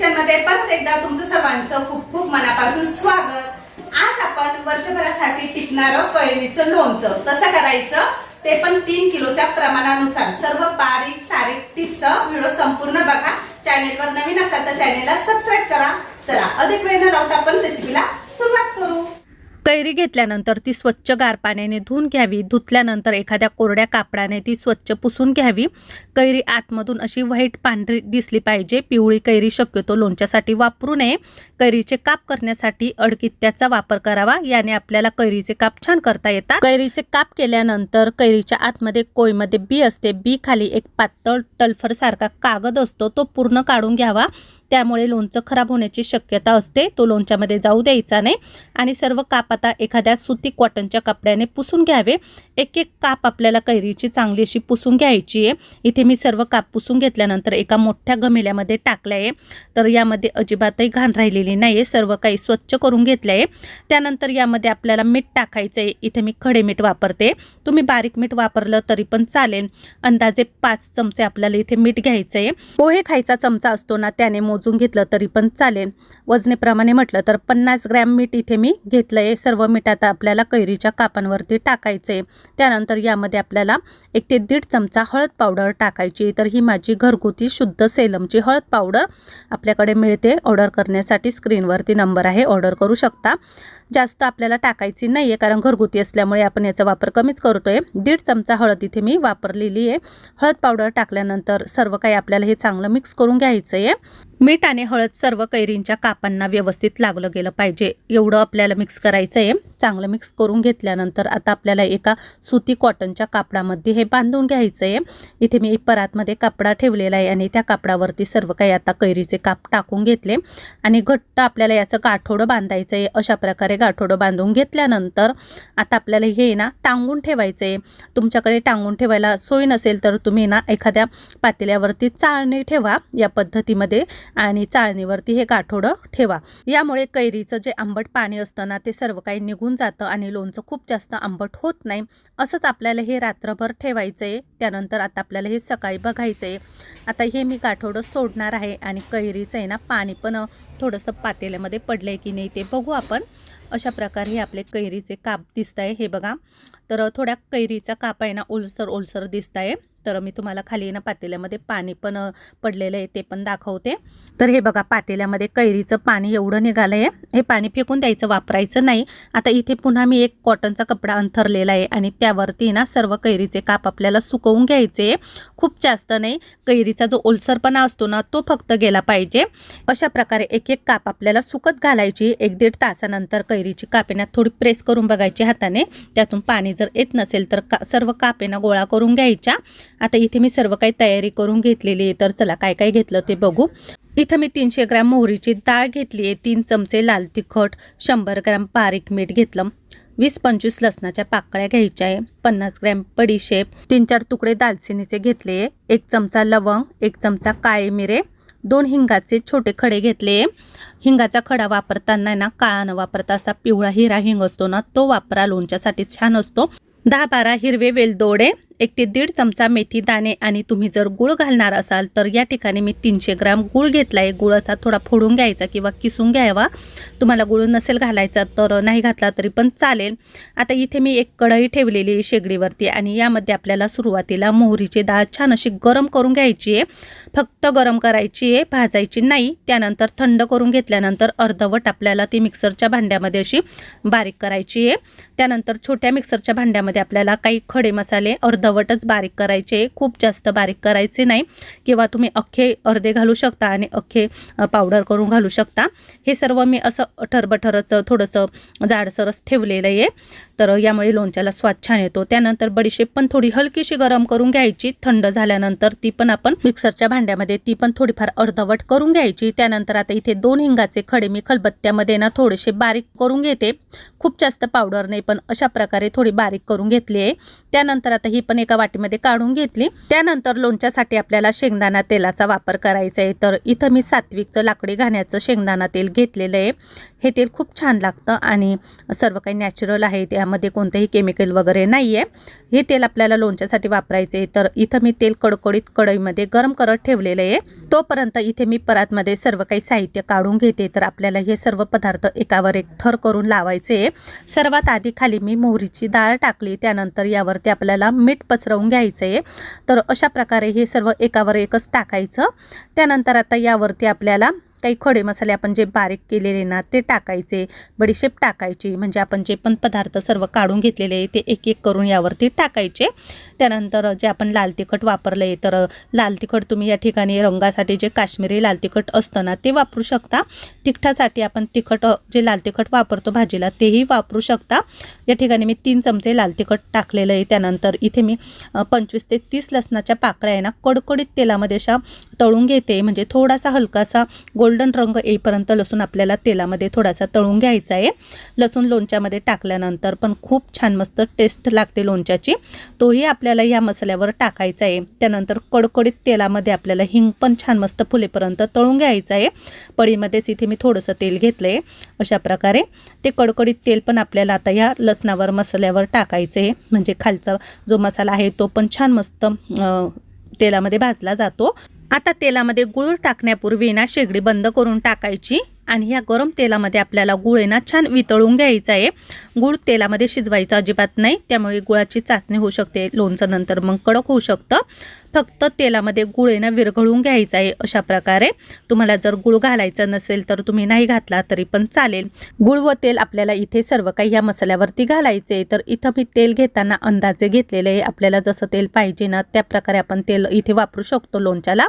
किचनमध्ये परत एकदा तुमचं सर्वांचं खूप खूप मनापासून स्वागत. आज आपण वर्षभरासाठी टिकणारं कैरीचं लोणचं. कसं करायचं? ते पण तीन किलोच्या प्रमाणानुसार. सर्व बारीक सारीक टिप्स व्हिडिओ संपूर्ण बघा. चॅनेलवर नवीन असाल तर चॅनेलला सबस्क्राईब करा. चला अधिक वेळ न लावता आपण रेसिपीला सुरुवात करू. कैरी घेतल्यानंतर ती स्वच्छ गार पाण्याने धुवून घ्यावी. धुतल्यानंतर एखाद्या कोरड्या कापडाने ती स्वच्छ पुसून घ्यावी. कैरी आतमधून अशी व्हाईट पांढरी दिसली पाहिजे. पिवळी कैरी शक्यतो लोणच्यासाठी वापरू नये. कैरीचे काप करण्यासाठी अडकित्त्याचा वापर करावा. याने आपल्याला कैरीचे काप छान करता येतात. कैरीचे काप केल्यानंतर कैरीच्या आतमध्ये कोयमध्ये बी असते. बी खाली एक पातळ टल्फर सारखा कागद असतो. तो पूर्ण काढून घ्यावा. त्यामुळे लोणचं खराब होण्याची शक्यता असते. तो लोणच्यामध्ये जाऊ द्यायचा नाही. आणि सर्व काप आता एखाद्या सुती कॉटनच्या कपड्याने पुसून घ्यावे. एक एक काप आपल्याला कैरीची चांगली अशी पुसून घ्यायची आहे. इथे मी सर्व काप पुसून घेतल्यानंतर एका मोठ्या गमेल्यामध्ये टाकलं आहे. तर यामध्ये अजिबातही घाण राहिलेली नाही आहे सर्व काही स्वच्छ करून घेतलं आहे. त्यानंतर यामध्ये आपल्याला मीठ टाकायचं आहे. इथे मी खडे मीठ वापरते. तुम्ही बारीक मीठ वापरलं तरी पण चालेल. अंदाजे पाच चमचे आपल्याला इथे मीठ घ्यायचं आहे. पोहे खायचा चमचा असतो ना त्याने मोजून घेतलं तरी पण चालेल. वजनेप्रमाणे म्हटलं तर पन्नास ग्रॅम मीठ इथे मी घेतलं आहे सर्व मीठ आता आपल्याला कैरीच्या कापांवरती टाकायचं आहे त्यानंतर यामध्ये आपल्याला एक ते दीड चमचा हळद पावडर टाकायची. तर ही माझी घरगुती शुद्ध सेलमची हळद पावडर आपल्याकडे मिळते. ऑर्डर करण्यासाठी स्क्रीनवरती नंबर आहे. ऑर्डर करू शकता. जास्त आपल्याला टाकायची नाही आहे कारण घरगुती असल्यामुळे आपण याचा वापर कमीच करतो आहे दीड चमचा हळद इथे मी वापरलेली आहे हळद पावडर टाकल्यानंतर सर्व काही आपल्याला हे चांगलं मिक्स करून घ्यायचं आहे मीठ आणि हळद सर्व कैरींच्या कापांना व्यवस्थित लागलं गेलं पाहिजे. एवढं आपल्याला मिक्स करायचं आहे चांगलं मिक्स करून घेतल्यानंतर आता आपल्याला एका सुती कॉटनच्या कापडामध्ये हे बांधून घ्यायचं आहे इथे मी एक परातमध्ये कापडा ठेवलेला आहे आणि त्या कापडावरती सर्व काही आता कैरीचे काप टाकून घेतले. आणि घट्ट आपल्याला याचं गाठोडं बांधायचं आहे अशा प्रकारे गाठोडं बांधून घेतल्यानंतर आता आपल्याला हे ना टांगून ठेवायचं आहे तुमच्याकडे टांगून ठेवायला सोय नसेल तर तुम्ही ना एखाद्या पातेल्यावरती चाळणी ठेवा या पद्धतीमध्ये आणि चाळणीवरती हे गाठोडं ठेवा. यामुळे कैरीचं जे आंबट पाणी असतं ना ते सर्व काही निघून जातं आणि लोणचं खूप जास्त आंबट होत नाही असंच आपल्याला हे रात्रभर ठेवायचं आहे त्यानंतर आता आपल्याला हे सकाळी बघायचं. आहे आता हे मी गाठोडं सोडणार आहे आणि कैरीचं आहे ना पाणी पण थोडंसं पातेल्यामध्ये पडलं आहे की नाही ते बघू आपण. अशा प्रकारे हे आपले कैरीचे काप दिसत आहे हे बघा. तर थोड्या कैरीचा काप आहे ना ओलसर ओलसर दिसत आहे तर मी तुम्हाला खाली ना पातेल्यामध्ये पाणी पण पडलेलं आहे ते पण दाखवते. तर हे बघा पातेल्यामध्ये कैरीचं पाणी एवढं निघालं आहे. हे पाणी फेकून द्यायचं वापरायचं नाही. आता इथे पुन्हा मी एक कॉटनचा कपडा अंथरलेला आहे आणि त्यावरती ना सर्व कैरीचे काप आपल्याला सुकवून घ्यायचे खूप जास्त नाही कैरीचा जो ओलसरपणा असतो ना तो फक्त गेला पाहिजे. अशा प्रकारे एक एक काप आपल्याला सुकत घालायची. एक दीड तासानंतर कैरीची कापेना थोडी प्रेस करून बघायची हाताने. त्यातून पाणी जर येत नसेल तर का सर्व कापेना गोळा करून घ्यायच्या. आता इथे मी सर्व काही तयारी करून घेतलेली आहे. तर चला काय काय घेतलं ते बघू. इथं मी तीनशे ग्रॅम मोहरीची डाळ घेतली आहे. तीन चमचे लाल तिखट शंभर ग्रॅम बारीक मीठ घेतलं. वीस पंचवीस लसणाच्या पाकळ्या घ्यायच्या आहे. पन्नास ग्रॅम बडीशेप तीन चार तुकडे दालचिनीचे घेतले एक चमचा लवंग एक चमचा काळे मिरे दोन हिंगाचे छोटे खडे घेतले हिंगाचा खडा वापरताना ना काळा न वापरता असा पिवळा हिरा हिंग असतो ना तो वापरा. लोणच्यासाठी छान असतो. दहा बारा हिरवे वेलदोडे एक ते दीड चमचा मेथी दाणे आणि तुम्ही जर गुळ घालणार असाल तर या ठिकाणी मी तीनशे ग्राम गुळ घेतला आहे गुळ असा थोडा फोडून घ्यायचा किंवा किसून घ्यावा. तुम्हाला गुळ नसेल घालायचा तर नाही घातला तरी पण चालेल. आता इथे मी एक कढई ठेवलेली आहे शेगडीवरती आणि यामध्ये आपल्याला सुरुवातीला मोहरीची डाळ छान अशी गरम करून घ्यायची आहे. फक्त गरम करायची आहे भाजायची नाही. त्यानंतर थंड करून घेतल्यानंतर अर्धवट आपल्याला ती मिक्सरच्या भांड्यामध्ये अशी बारीक करायची आहे. त्यानंतर छोट्या मिक्सरच्या भांड्यामध्ये आपल्याला काही खडे मसाले अर्धवटच बारीक करायचे. खूप जास्त बारीक करायचे नाही. किंवा तुम्ही अख्खे अर्धे घालू शकता आणि अख्खे पावडर करून घालू शकता. हे सर्व मी असं ठरबठरच थोडंसं जाडसरच ठेवलेलं आहे. तर यामुळे लोणच्याला स्वाद छान येतो. त्यानंतर बडीशेप पण थोडी हलकीशी गरम करून घ्यायची. थंड झाल्यानंतर ती पण आपण मिक्सरच्या भांड्यामध्ये ती पण थोडीफार अर्धवट करून घ्यायची. त्यानंतर आता इथे दोन हिंगाचे खडे मी खलबत्त्यामध्ये ना थोडेसे बारीक करून घेते. खूप जास्त पावडर नाही पण अशा प्रकारे थोडी बारीक करून घेतली आहे. त्यानंतर आता ही पण एका वाटीमध्ये काढून घेतली. त्यानंतर लोणच्यासाठी आपल्याला शेंगदाणा तेलाचा वापर करायचा आहे. तर इथं मी सात्विकचं लाकडी घाण्याचं शेंगदाणा तेल घेतलेलं आहे. हे तेल खूप छान लागतं आणि सर्व काही नॅचरल आहे. त्या यामध्ये कोणतंही केमिकल वगैरे नाही आहे हे तेल आपल्याला लोणच्यासाठी वापरायचे आहे. तर इथं मी तेल कडकडीत कढईमध्ये गरम करत ठेवलेलं आहे. तोपर्यंत इथे मी परातमध्ये सर्व काही साहित्य काढून घेते. तर आपल्याला हे सर्व पदार्थ एकावर एक थर करून लावायचे आहे. सर्वात आधी खाली मी मोहरीची डाळ टाकली. त्यानंतर यावरती आपल्याला मीठ पसरवून घ्यायचं आहे. तर अशा प्रकारे हे सर्व एकावर एकच टाकायचं. त्यानंतर आता यावरती आपल्याला काही खडे मसाले आपण जे बारीक केलेले ना ते टाकायचे बडीशेप टाकायची म्हणजे आपण जे पण पदार्थ सर्व काढून घेतलेले आहे ते एक एक करून यावरती टाकायचे. त्यानंतर जे आपण लाल तिखट वापरलं आहे तर लाल तिखट तुम्ही या ठिकाणी रंगासाठी जे काश्मीरी लाल तिखट असतं ना ते वापरू शकता. तिखटासाठी आपण तिखट जे लाल तिखट वापरतो भाजीला तेही वापरू शकता. या ठिकाणी मी तीन चमचे लाल तिखट टाकलेलं आहे. त्यानंतर इथे मी पंचवीस ते तीस लसणाच्या पाकळ्या आहे ना कडकडीत तेलामध्ये अशा तळून घेते. म्हणजे थोडासा हलकासा गोड गोल्डन रंग येईपर्यंत लसूण आपल्याला तेलामध्ये थोडासा तळून घ्यायचा आहे. लसूण लोणच्यामध्ये टाकल्यानंतर पण खूप छान मस्त टेस्ट लागते लोणच्याची. तोही आपल्याला या मसाल्यावर टाकायचा आहे. त्यानंतर कडकडीत तेलामध्ये आपल्याला हिंग पण छान मस्त फुलेपर्यंत तळून घ्यायचं आहे. पळीमध्येच इथे मी थोडंसं तेल घेतलं आहे अशा प्रकारे. ते कडकडीत तेल पण आपल्याला आता या लसणावर मसाल्यावर टाकायचं आहे. म्हणजे खालचा जो मसाला आहे तो पण छान मस्त तेलामध्ये भाजला जातो. आता तेलामध्ये गुळ टाकण्यापूर्वी ना शेगडी बंद करून टाकायची आणि ह्या गरम तेलामध्ये आपल्याला गुळ आहे ना छान वितळून घ्यायचा आहे. गुळ तेलामध्ये शिजवायचा अजिबात नाही त्यामुळे गुळाची चाचणी होऊ शकते लोणचं नंतर मग कडक होऊ शकतं. फक्त तेलामध्ये गुळ आहे ना विरघळून घ्यायचा आहे अशा प्रकारे. तुम्हाला जर गुळ घालायचा नसेल तर तुम्ही नाही घातला तरी पण चालेल. गुळ व तेल आपल्याला इथे सर्व काही या मसाल्यावरती घालायचे तर इथं मी तेल घेताना अंदाजे घेतलेले आहे. आपल्याला जसं तेल पाहिजे ना त्या प्रकारे आपण तेल इथे वापरू शकतो लोणच्याला.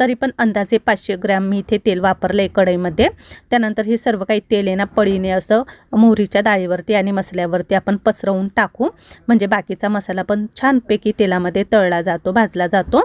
तरी पण अंदाजे पाचशे ग्रॅम मी इथे तेल वापरलं आहे कढईमध्ये. त्यानंतर हे सर्व काही तेल आहे ना पळीने असं मोहरीच्या डाळीवरती आणि मसाल्यावरती आपण पसरवून टाकू. म्हणजे बाकीचा मसाला पण छानपैकी तेलामध्ये तळला जातो भाजला जातो. जातो.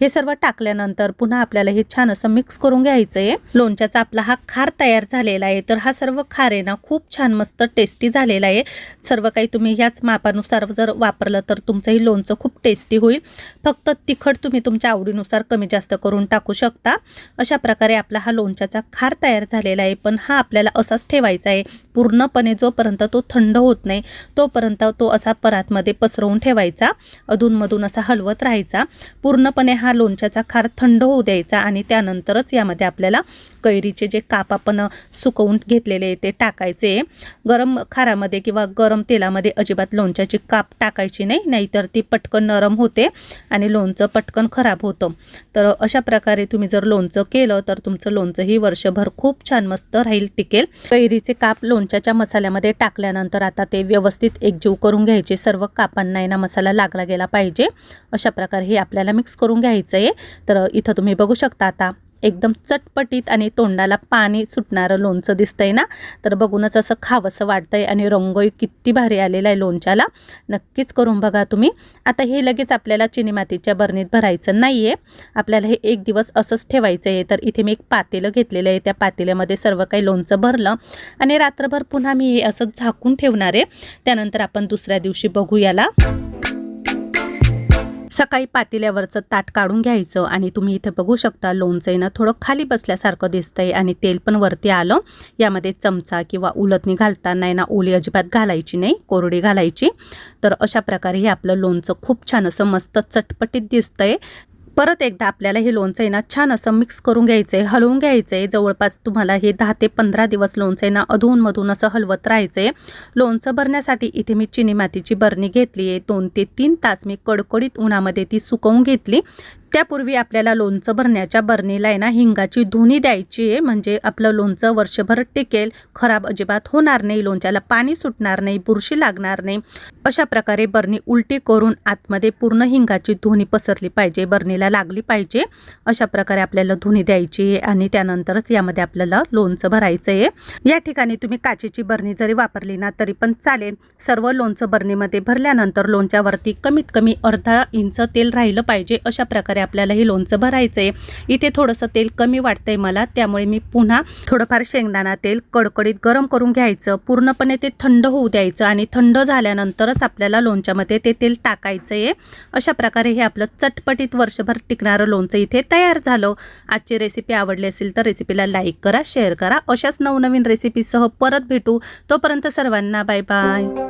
हे सर्व टाकल्यानंतर पुन्हा आपल्याला हे छान असं मिक्स करून घ्यायचं आहे लोणच्याचा आपला हा खार तयार झालेला आहे. तर हा सर्व खार आहे ना खूप छान मस्त टेस्टी झालेला आहे. सर्व काही तुम्ही ह्याच मापानुसार जर वापरलं तर तुमचंही लोणचं खूप टेस्टी होईल. फक्त तिखट तुम्ही तुमच्या आवडीनुसार कमी जास्त करून टाकू शकता. अशा प्रकारे आपला हा लोणच्याचा खार तयार झालेला आहे. पण हा आपल्याला असाच ठेवायचा आहे. पूर्णपणे जोपर्यंत तो थंड होत नाही तोपर्यंत तो असा परातमध्ये पसरवून ठेवायचा. अधूनमधून असा हलवत राहायचा. पूर्णपणे हा लोणच्याचा खार थंड होऊ द्यायचा आणि त्यानंतरच यामध्ये आपल्याला कैरीचे जे काप आपण सुकवून घेतलेले आहे ते टाकायचे. गरम खारामध्ये किंवा गरम तेलामध्ये अजिबात लोणच्याची काप टाकायची नाही नाहीतर ती पटकन नरम होते आणि लोणचं पटकन खराब होतं. तर अशा प्रकारे तुम्ही जर लोणचं केलं तर तुमचं लोणचंही वर्षभर खूप छान मस्त राहील टिकेल. कैरीचे काप लोणच्याच्या मसाल्यामध्ये टाकल्यानंतर आता ते व्यवस्थित एकजीव करून घ्यायचे. सर्व कापांना ना मसाला लागला गेला पाहिजे. अशा प्रकारे हे आपल्याला मिक्स करून घ्यायचं आहे तर इथं तुम्ही बघू शकता आता एकदम चटपटीत आणि तोंडाला पाणी सुटणारं लोणचं दिसतंय ना? तर बघूनच असं खावंसं वाटतंय आणि रंगोई किती भारी आलेला आहे लोणच्याला. नक्कीच करून बघा तुम्ही. आता हे लगेच आपल्याला चिनी मातीच्या बरणीत भरायचं नाही आहे आपल्याला हे एक दिवस असंच ठेवायचं आहे तर इथे मी एक पातेलं घेतलेलं आहे. त्या पातेल्यामध्ये सर्व काही लोणचं भरलं आणि रात्रभर पुन्हा मी हे असं झाकून ठेवणार आहे. त्यानंतर आपण दुसऱ्या दिवशी बघू याला. सकाळी पातेल्यावरचं ताट काढून घ्यायचं आणि तुम्ही इथे बघू शकता लोणचं ना थोडं खाली बसल्यासारखं दिसतंय आणि तेल पण वरती आलं. यामध्ये चमचा किंवा उलटणी घालताना आहे ना ओली अजिबात घालायची नाही कोरडी घालायची. तर अशा प्रकारे हे आपलं लोणचं खूप छान असं मस्त चटपटीत दिसतंय. परत एकदा आपल्याला हे लोणचं आहे ना छान असं मिक्स करून घ्यायचं आहे हलवून घ्यायचं आहे जवळपास तुम्हाला हे दहा ते पंधरा दिवस लोणचं आहे ना अधूनमधून असं हलवत राहायचं आहे लोणचं भरण्यासाठी इथे मी चिनी मातीची बरणी घेतली आहे दोन ते तीन तास मी कडकडीत उन्हामध्ये ती सुकवून घेतली. त्यापूर्वी आपल्याला लोणचं भरण्याच्या बरणीला आहे ना हिंगाची धुनी द्यायची आहे. म्हणजे आपलं लोणचं वर्षभर टिकेल. खराब अजिबात होणार नाही. लोणच्याला पाणी सुटणार नाही बुरशी लागणार नाही. अशा प्रकारे बरणी उलटी करून आतमध्ये पूर्ण हिंगाची धुनी पसरली पाहिजे बरणीला लागली पाहिजे. अशा प्रकारे आपल्याला धुनी द्यायची आहे आणि त्यानंतरच यामध्ये आपल्याला लोणचं भरायचं आहे. या ठिकाणी तुम्ही काचेची बरणी जरी वापरली ना तरी पण चालेल. सर्व लोणचं बरणीमध्ये भरल्यानंतर लोणच्यावरती कमीत कमी अर्धा इंच तेल राहिलं पाहिजे. अशा प्रकारे प्रकारे आपल्याला हे लोणचं भरायचं आहे इथे थोडंसं तेल कमी वाटतंय मला त्यामुळे मी पुन्हा थोडंफार शेंगदाणा तेल कडकडीत गरम करून घ्यायचं. पूर्णपणे ते थंड होऊ द्यायचं आणि थंड झाल्यानंतरच आपल्याला लोणच्यामध्ये ते तेल टाकायचं आहे अशा प्रकारे हे आपलं चटपटीत वर्षभर टिकणारं लोणचं इथे तयार झालं. आजची रेसिपी आवडली असेल तर रेसिपीला लाईक करा शेअर करा. अशाच नवनवीन रेसिपीसह परत भेटू. तोपर्यंत सर्वांना बाय बाय